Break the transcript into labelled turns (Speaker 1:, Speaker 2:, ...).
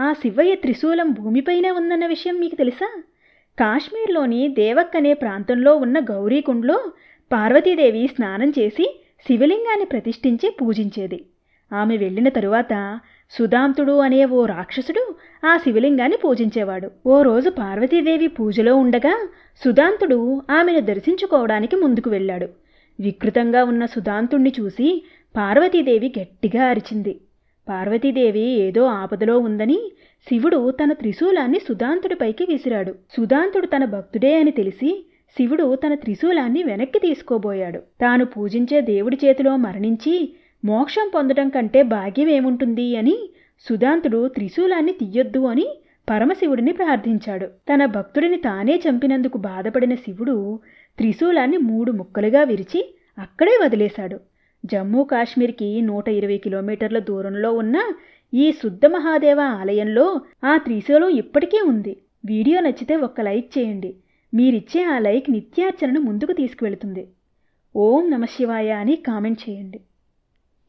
Speaker 1: ఆ శివయ్య త్రిశూలం భూమిపైనే ఉందన్న విషయం మీకు తెలుసా? కాశ్మీర్లోని దేవక్ అనే ప్రాంతంలో ఉన్న గౌరీకుండ్లో పార్వతీదేవి స్నానం చేసి శివలింగాన్ని ప్రతిష్ఠించి పూజించేది. ఆమె వెళ్ళిన తరువాత సుధాంతుడు అనే ఓ రాక్షసుడు ఆ శివలింగాన్ని పూజించేవాడు. ఓ రోజు పార్వతీదేవి పూజలో ఉండగా సుధాంతుడు ఆమెను దర్శించుకోవడానికి ముందుకు వెళ్ళాడు. వికృతంగా ఉన్న సుధాంతుణ్ణి చూసి పార్వతీదేవి గట్టిగా అరిచింది. పార్వతీదేవి ఏదో ఆపదలో ఉందని శివుడు తన త్రిశూలాన్ని సుధాంతుడిపైకి విసిరాడు. సుధాంతుడు తన భక్తుడే అని తెలిసి శివుడు తన త్రిశూలాన్ని వెనక్కి తీసుకోబోయాడు. తాను పూజించే దేవుడి చేతిలో మరణించి మోక్షం పొందడం కంటే భాగ్యం ఏముంటుంది అని సుధాంతుడు త్రిశూలాన్ని తీయొద్దు అని పరమశివుడిని ప్రార్థించాడు. తన భక్తుడిని తానే చంపినందుకు బాధపడిన శివుడు త్రిశూలాన్ని మూడు ముక్కలుగా విరిచి అక్కడే వదిలేశాడు. జమ్మూ కాశ్మీర్కి నూట ఇరవై కిలోమీటర్ల దూరంలో ఉన్న ఈ శుద్ధ మహాదేవ ఆలయంలో ఆ త్రిశూలం ఇప్పటికీ ఉంది. వీడియో నచ్చితే ఒక్క లైక్ చేయండి. మీరిచ్చే ఆ లైక్ నిత్యార్చనను ముందుకు తీసుకువెళుతుంది. ఓం నమశివాయ అని కామెంట్ చేయండి.